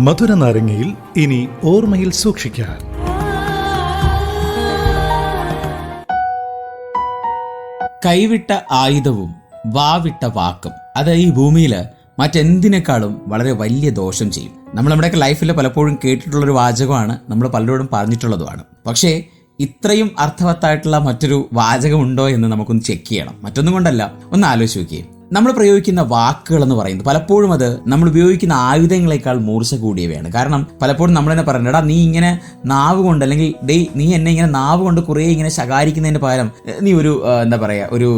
മധുര നാരങ്ങയിൽ ഇനി ഓർമ്മയിൽ സൂക്ഷിക്കാൻ. കൈവിട്ട ആയുധവും വാവിട്ട വാക്കും. അത് ഈ ഭൂമിയിൽ മറ്റെന്തിനേക്കാളും വളരെ വലിയ ദോഷം ചെയ്യും. നമ്മൾ നമ്മുടെയൊക്കെ ലൈഫിൽ പലപ്പോഴും കേട്ടിട്ടുള്ളൊരു വാചകമാണ് നമ്മൾ പലരോടും പറഞ്ഞിട്ടുള്ളതുമാണ്. പക്ഷേ ഇത്രയും അർത്ഥവത്തായിട്ടുള്ള മറ്റൊരു വാചകമുണ്ടോ എന്ന് നമുക്കൊന്ന് ചെക്ക് ചെയ്യണം. മറ്റൊന്നും കൊണ്ടല്ല. ഒന്ന് ആലോചിച്ച് നോക്കിയേ. നമ്മൾ പ്രയോഗിക്കുന്ന വാക്കുകൾ എന്ന് പറയുന്നത് പലപ്പോഴും അത് നമ്മൾ ഉപയോഗിക്കുന്ന ആയുധങ്ങളെക്കാൾ മൂർച്ച കൂടിയവയാണ്. കാരണം പലപ്പോഴും നമ്മൾ തന്നെ പറഞ്ഞടാ നീ ഇങ്ങനെ നാവ് കൊണ്ട് അല്ലെങ്കിൽ ഡേ നീ എന്നെ ഇങ്ങനെ നാവ് കൊണ്ട് കുറേ ഇങ്ങനെ ശകാരിക്കുന്നതിന് പകരം നീ ഒരു എന്താ പറയുക ഒരു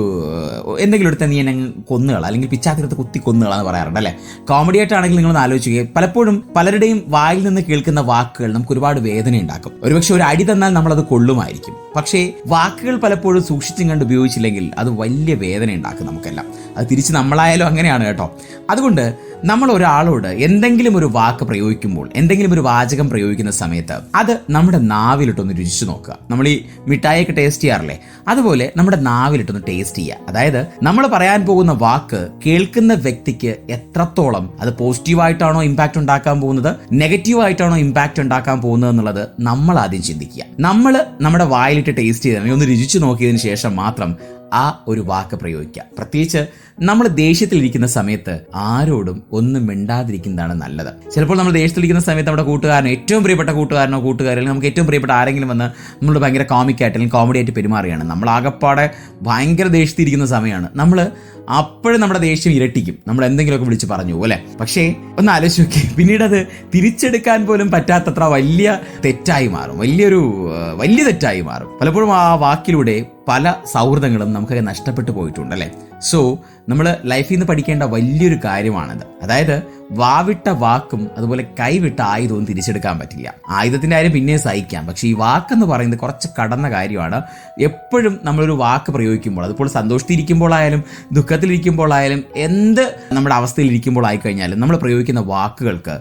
എന്തെങ്കിലും എടുത്താൽ നീ എന്നെ കൊന്നുകള അല്ലെങ്കിൽ പിച്ചാത്തിരത്ത് കുത്തി കൊന്നുകള എന്ന് പറയാറുണ്ട് അല്ലേ? കോമഡി ആയിട്ടാണെങ്കിൽ നിങ്ങൾ ആലോചിക്കുക പലപ്പോഴും പലരുടെയും വായിൽ നിന്ന് കേൾക്കുന്ന വാക്കുകൾ നമുക്ക് ഒരുപാട് വേദന ഉണ്ടാക്കും. ഒരുപക്ഷെ ഒരു അടി തന്നാൽ നമ്മൾ നമ്മളത് കൊള്ളുമായിരിക്കും. പക്ഷേ വാക്കുകൾ പലപ്പോഴും സൂക്ഷിച്ചും കണ്ട് ഉപയോഗിച്ചില്ലെങ്കിൽ അത് വലിയ വേദന ഉണ്ടാക്കും നമുക്കെല്ലാം. അത് തിരിച്ച് നമ്മളായാലും അങ്ങനെയാണ് കേട്ടോ. അതുകൊണ്ട് നമ്മൾ ഒരാളോട് എന്തെങ്കിലും ഒരു വാക്ക് പ്രയോഗിക്കുമ്പോൾ എന്തെങ്കിലും ഒരു വാചകം പ്രയോഗിക്കുന്ന സമയത്ത് അത് നമ്മുടെ നാവിലിട്ടൊന്ന് രുചിച്ചു നോക്കുക. നമ്മൾ ഈ മിഠായിയൊക്കെ ടേസ്റ്റ് ചെയ്യാറില്ലേ? അതുപോലെ നമ്മുടെ നാവിലിട്ടൊന്ന് ടേസ്റ്റ് ചെയ്യുക. അതായത് നമ്മൾ പറയാൻ പോകുന്ന വാക്ക് കേൾക്കുന്ന വ്യക്തിക്ക് എത്രത്തോളം അത് പോസിറ്റീവായിട്ടാണോ ഇമ്പാക്റ്റ് ഉണ്ടാക്കാൻ പോകുന്നത് നെഗറ്റീവായിട്ടാണോ ഇമ്പാക്റ്റ് ഉണ്ടാക്കാൻ പോകുന്നത് എന്നുള്ളത് നമ്മൾ ആദ്യം ചിന്തിക്കുക. നമ്മൾ നമ്മുടെ വായിലിട്ട് ടേസ്റ്റ് ചെയ്ത് ഒന്ന് രുചിച്ചു നോക്കിയതിന് ശേഷം മാത്രം ആ ഒരു വാക്ക് പ്രയോഗിക്കുക പ്രത്യേകിച്ച് നമ്മൾ ദേഷ്യത്തിലിരിക്കുന്ന സമയത്ത് ആരോടും ഒന്നും മിണ്ടാതിരിക്കുന്നതാണ് നല്ലത്. ചിലപ്പോൾ നമ്മൾ ദേഷ്യത്തിലിരിക്കുന്ന സമയത്ത് നമ്മുടെ കൂട്ടുകാരനോ ഏറ്റവും പ്രിയപ്പെട്ട കൂട്ടുകാരനോ കൂട്ടുകാരോ അല്ലെങ്കിൽ നമുക്ക് ഏറ്റവും പ്രിയപ്പെട്ട ആരെങ്കിലും വന്ന് നമ്മളോട് ഭയങ്കര കോമിക്കായിട്ട് അല്ലെങ്കിൽ കോമഡി ആയിട്ട് പെരുമാറുകയാണ്. നമ്മൾ ആകപ്പാടെ ഭയങ്കര ദേഷ്യത്തിരിക്കുന്ന സമയമാണ്. നമ്മൾ അപ്പോഴും നമ്മുടെ ദേഷ്യം ഇരട്ടിക്കും. നമ്മൾ എന്തെങ്കിലുമൊക്കെ വിളിച്ച് പറഞ്ഞു അല്ലേ? പക്ഷേ ഒന്ന് ആലോചിച്ച് നോക്കി പിന്നീട് അത് തിരിച്ചെടുക്കാൻ പോലും പറ്റാത്തത്ര വലിയ തെറ്റായി മാറും. വലിയൊരു വലിയ തെറ്റായി മാറും. പലപ്പോഴും ആ വാക്കിലൂടെ പല സൗഹൃദങ്ങളും നമുക്കൊക്കെ നഷ്ടപ്പെട്ടു പോയിട്ടുണ്ട് അല്ലേ? സോ നമ്മൾ ലൈഫിൽ നിന്ന് പഠിക്കേണ്ട വലിയൊരു കാര്യമാണത്. അതായത് വാവിട്ട വാക്കും അതുപോലെ കൈവിട്ട ആയുധവും തിരിച്ചെടുക്കാൻ പറ്റില്ല. ആയുധത്തിന്റെ കാര്യം പിന്നെ സഹിക്കാം. പക്ഷേ ഈ വാക്കെന്ന് പറയുന്നത് കുറച്ച് കടന്ന കാര്യമാണ്. എപ്പോഴും നമ്മളൊരു വാക്ക് പ്രയോഗിക്കുമ്പോൾ അതിപ്പോൾ സന്തോഷത്തിരിക്കുമ്പോഴായാലും ദുഃഖത്തിലിരിക്കുമ്പോഴായാലും എന്ത് നമ്മുടെ അവസ്ഥയിലിരിക്കുമ്പോൾ ആയിക്കഴിഞ്ഞാലും നമ്മൾ പ്രയോഗിക്കുന്ന വാക്കുകൾക്ക്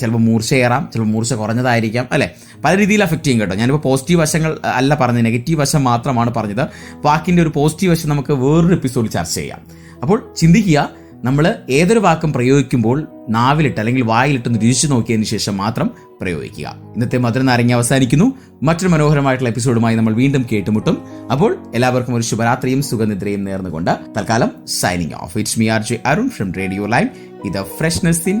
ചിലപ്പോൾ മൂർച്ചയേറാം ചിലപ്പോൾ മൂർച്ച കുറഞ്ഞതായിരിക്കാം അല്ലേ? പല രീതിയിൽ അഫക്റ്റ് ചെയ്യും കേട്ടോ. ഞാനിപ്പോൾ പോസിറ്റീവ് വശങ്ങൾ അല്ല പറഞ്ഞത് നെഗറ്റീവ് വശം മാത്രമാണ് പറഞ്ഞത്. വാക്കിന്റെ ഒരു പോസിറ്റീവ് വശം നമുക്ക് വേറൊരു എപ്പിസോഡിൽ ചർച്ച ചെയ്യാം. അപ്പോൾ ചിന്തിക്കുക നമ്മൾ ഏതൊരു വാക്കും പ്രയോഗിക്കുമ്പോൾ നാവിലിട്ട് അല്ലെങ്കിൽ വായിലിട്ടൊന്ന് രുചിച്ചു നോക്കിയതിന് ശേഷം മാത്രം പ്രയോഗിക്കുക. ഇന്നത്തെ മധുര നാരങ്ങ അവസാനിക്കുന്നു. മറ്റൊരു മനോഹരമായിട്ടുള്ള എപ്പിസോഡുമായി നമ്മൾ വീണ്ടും കേട്ടുമുട്ടും. അപ്പോൾ എല്ലാവർക്കും ഒരു ശുഭരാത്രിയും സുഖനിദ്രയും നേർന്നുകൊണ്ട് തൽക്കാലം signing off it's me R J Arun from Radio Lime ഇത് ഫ്രഷ്നെസ് ഇൻ